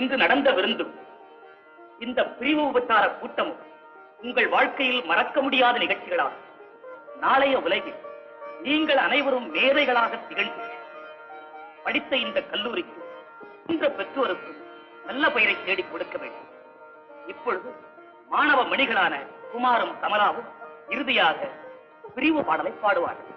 இன்று நடந்த விருந்தும் இந்த பிரிவு உபச்சார கூட்டமும் உங்கள் வாழ்க்கையில் மறக்க முடியாத நிகழ்ச்சிகளாகும். நாளைய உலகில் நீங்கள் அனைவரும் மேதைகளாக திகழ்ந்து படித்த இந்த கல்லூரிக்கு இந்த பெற்றோருக்கும் நல்ல பெயரை தேடிக் கொடுக்க வேண்டும். இப்பொழுது மாணவ மணிகளான குமாரும் கமலாவும் இறுதியாக பிரிவு பாடலை பாடுவார்கள்.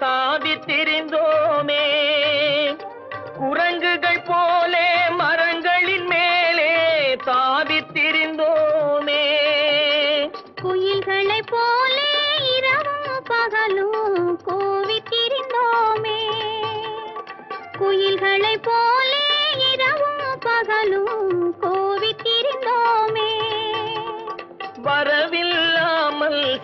தாவித் திரிந்தோமே. குரங்குகள் போலே மரங்களின் மேலே தாவித் திரிந்தோமே. குயில்களைப் போலே இரவும் பகலும் கோவி திரிந்தோமே. குயில்களைப் போல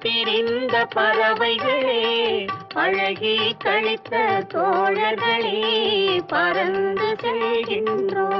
பிரிந்த பறவைகளே அழகி கழித்த தோழர்களே பறந்து செல்கின்றோம்.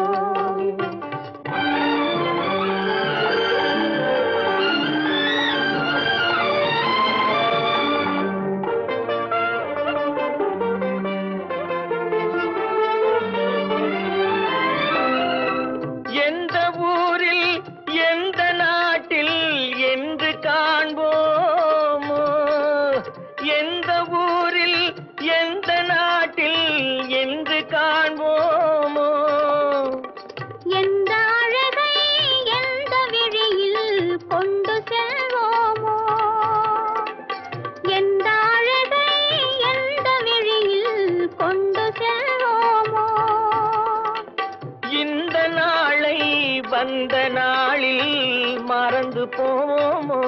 வந்த நாளில் மறந்து போவோமோ?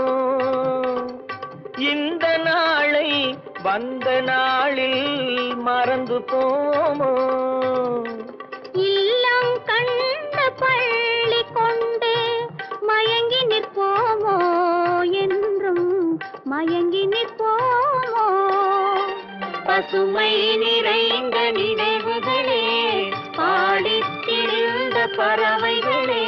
இந்த நாளை வந்த நாளில் மறந்து போவோமோ? இல்லம் கண்ட பள்ளி கொண்டு மயங்கி நிற்போமோ என்றும் மயங்கி நிற்போமோ? பசுமை நிறைந்த நினைவுகளே பாடித்திருந்த பறவைகளே